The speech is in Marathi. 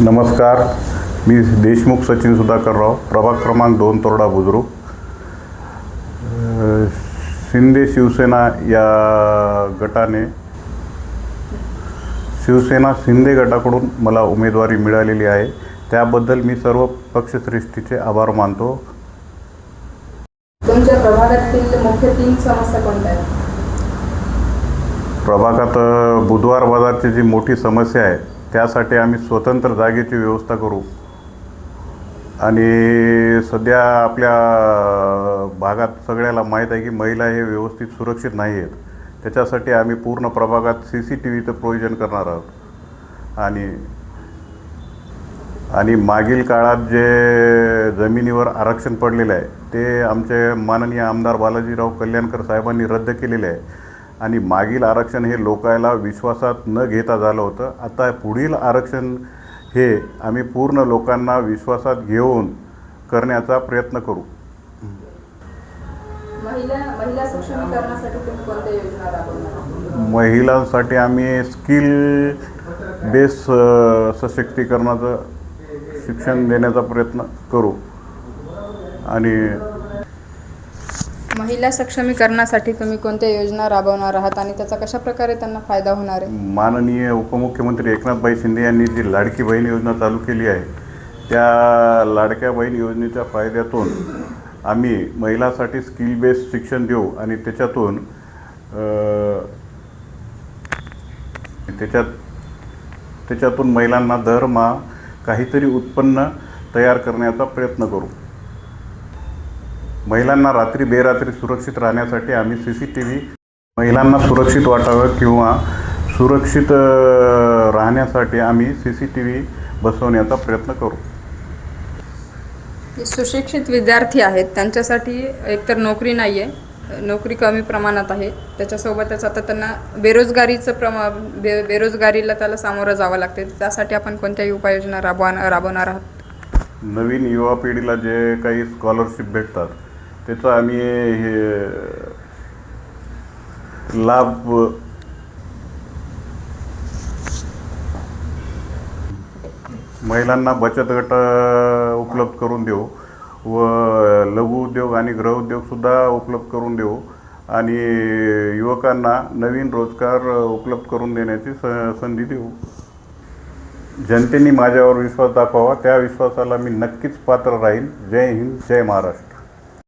नमस्कार. मी देशमुख सचिन सुधाकरराव प्रभाग क्रमांक दोन तोरडा अ, शिंदे शिवसेना या गटाने शिवसेना शिंदे गटाकडून मला उमेदवारी मिळालेली आहे. त्याबद्दल मी सर्व पक्षश्रेष्ठीचे आभार मानतो. तुमच्या प्रभागातील मुख्य तीन समस्या कोणत्या आहेत? प्रभागात बुधवार बाजारची जी मोठी समस्या आहे त्यासाठी आम्ही स्वतंत्र जागेची व्यवस्था करू. आणि सध्या आपल्या भागात सगळ्याला माहीत आहे की महिला हे व्यवस्थित सुरक्षित नाही आहेत. त्याच्यासाठी आम्ही पूर्ण प्रभागात सी सी टी व्हीचं प्रोविजन करणार आहोत. आणि आणि मागील काळात जे जमिनीवर आरक्षण पडलेलं आहे ते आमचे माननीय आमदार बालाजीराव कल्याणकर साहेबांनी रद्द केलेले आहे. आणि मागील आरक्षण हे लोकायला विश्वासात न घेता झालं होतं. आता पुढील आरक्षण हे आम्ही पूर्ण लोकांना विश्वासात घेऊन करण्याचा प्रयत्न करू. महिलांसाठी आम्ही स्किल बेस सशक्तीकरणाचं शिक्षण देण्याचा प्रयत्न करू. आणि महिला सक्षमीकरणासाठी तुम्ही कोणत्या योजना राबवणार आहात आणि त्याचा कशा प्रकारे त्यांना फायदा होणार आहे? माननीय उपमुख्यमंत्री एकनाथभाई शिंदे यांनी जी लाडकी बहीण योजना चालू केली आहे त्या लाडक्या बहीण योजनेच्या फायद्यातून आम्ही महिलासाठी स्किल बेस्ड शिक्षण देऊ आणि त्याच्यातून त्याच्यात त्याच्यातून महिलांना दरमहा काहीतरी उत्पन्न तयार करण्याचा प्रयत्न करू. महिलांना रात्री बेरात्री सुरक्षित राहण्यासाठी आम्ही सी सी टी व्ही महिलांना सुरक्षित वाटावं किंवा सुरक्षित राहण्यासाठी आम्ही सी सी टी व्ही बसवण्याचा प्रयत्न करू. सुशिक्षित विद्यार्थी आहेत. त्यांच्यासाठी एकतर नोकरी नाही आहे नोकरी कमी प्रमाणात आहे. त्याच्यासोबतच आता त्यांना बेरोजगारीचं प्रमा बे बेरोजगारीला त्याला सामोरं जावं लागते त्यासाठी आपण कोणत्याही उपाययोजना राबवणार राबवणार आहात? नवीन युवा पिढीला जे काही स्कॉलरशिप भेटतात त्याचा आम्ही हे लाभ महिलांना बचत गट उपलब्ध करून देऊ व लघु उद्योग आणि गृहउद्योगसुद्धा उपलब्ध करून देऊ आणि युवकांना नवीन रोजगार उपलब्ध करून देण्याची स संधी देऊ. जनतेने माझ्यावर विश्वास दाखवावा त्या विश्वासाला मी नक्कीच पात्र राहीन. जय हिंद जय महाराष्ट्र.